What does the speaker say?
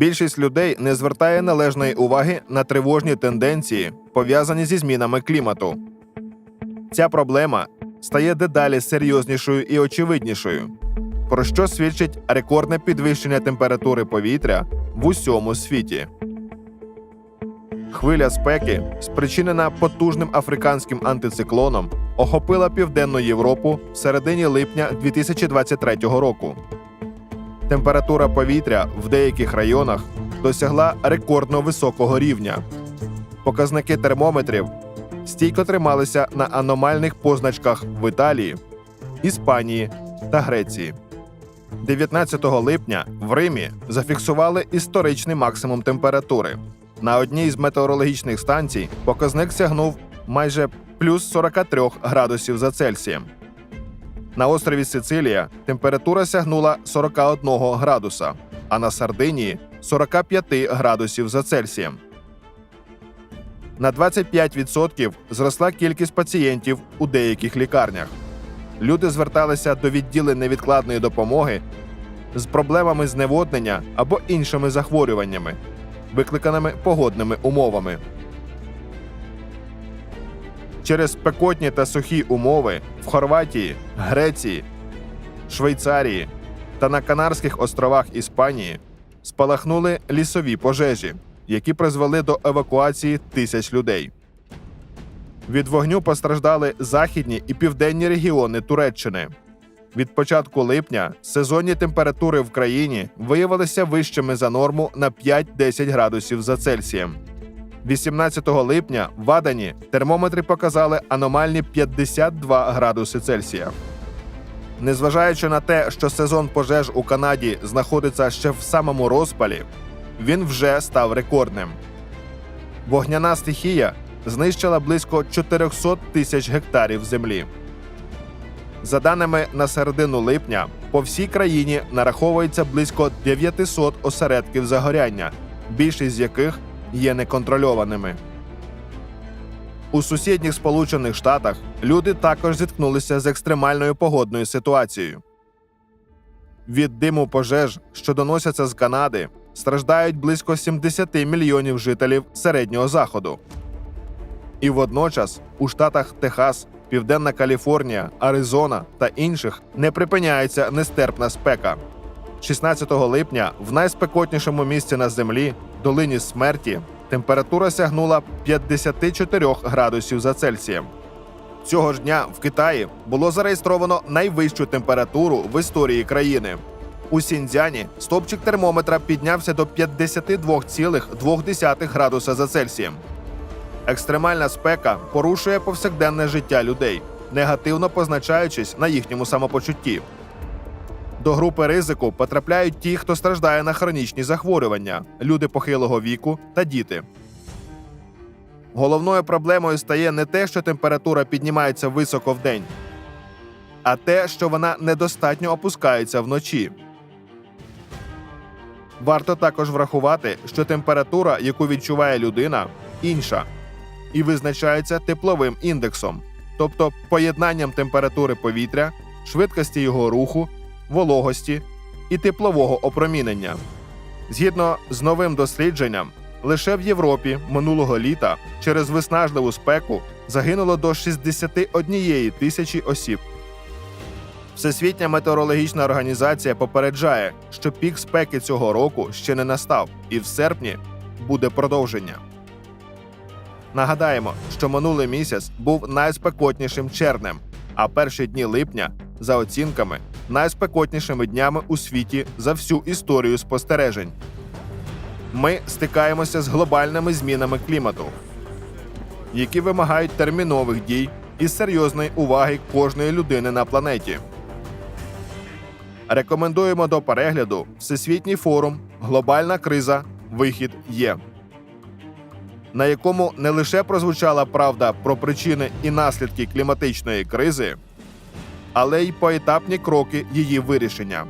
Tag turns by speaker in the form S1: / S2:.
S1: Більшість людей не звертає належної уваги на тривожні тенденції, пов'язані зі змінами клімату. Ця проблема стає дедалі серйознішою і очевиднішою, про що свідчить рекордне підвищення температури повітря в усьому світі. Хвиля спеки, спричинена потужним африканським антициклоном, охопила південну Європу в середині липня 2023 року. Температура повітря в деяких районах досягла рекордно високого рівня. Показники термометрів стійко трималися на аномальних позначках в Італії, Іспанії та Греції. 19 липня в Римі зафіксували історичний максимум температури. На одній з метеорологічних станцій показник сягнув майже плюс 43 градусів за Цельсієм. На острові Сицилія температура сягнула 41 градуса, а на Сардинії 45 градусів за Цельсієм. На 25% зросла кількість пацієнтів у деяких лікарнях. Люди зверталися до відділень невідкладної допомоги з проблемами зневоднення або іншими захворюваннями, викликаними погодними умовами. Через спекотні та сухі умови в Хорватії, Греції, Швейцарії та на Канарських островах Іспанії спалахнули лісові пожежі, які призвели до евакуації тисяч людей. Від вогню постраждали західні і південні регіони Туреччини. Від початку липня сезонні температури в країні виявилися вищими за норму на 5-10 градусів за Цельсієм. 18 липня в Адані термометри показали аномальні 52 градуси Цельсія. Незважаючи на те, що сезон пожеж у Канаді знаходиться ще в самому розпалі, він вже став рекордним. Вогняна стихія знищила близько 400 тисяч гектарів землі. За даними на середину липня, по всій країні нараховується близько 900 осередків загоряння, більшість з яких є неконтрольованими. У сусідніх Сполучених Штатах люди також зіткнулися з екстремальною погодною ситуацією. Від диму пожеж, що доносяться з Канади, страждають близько 70 мільйонів жителів середнього заходу. І водночас у штатах Техас, Південна Каліфорнія, Аризона та інших не припиняється нестерпна спека. 16 липня в найспекотнішому місці на землі, долині смерті, температура сягнула 54 градусів за Цельсієм. Цього ж дня в Китаї було зареєстровано найвищу температуру в історії країни. У Сіньцзяні стопчик термометра піднявся до 52,2 градуса за Цельсієм. Екстремальна спека порушує повсякденне життя людей, негативно позначаючись на їхньому самопочутті. До групи ризику потрапляють ті, хто страждає на хронічні захворювання, люди похилого віку та діти. Головною проблемою стає не те, що температура піднімається високо вдень, а те, що вона недостатньо опускається вночі. Варто також врахувати, що температура, яку відчуває людина, інша і визначається тепловим індексом, тобто поєднанням температури повітря, швидкості його руху, вологості і теплового опромінення. Згідно з новим дослідженням, лише в Європі минулого літа через виснажливу спеку загинуло до 61 тисячі осіб. Всесвітня метеорологічна організація попереджає, що пік спеки цього року ще не настав, і в серпні буде продовження. Нагадаємо, що минулий місяць був найспекотнішим червнем, а перші дні липня, за оцінками, найспекотнішими днями у світі за всю історію спостережень. Ми стикаємося з глобальними змінами клімату, які вимагають термінових дій і серйозної уваги кожної людини на планеті. Рекомендуємо до перегляду Всесвітній форум Глобальна криза. Вихід є на якому не лише прозвучала правда про причини і наслідки кліматичної кризи, але й поетапні кроки її вирішення.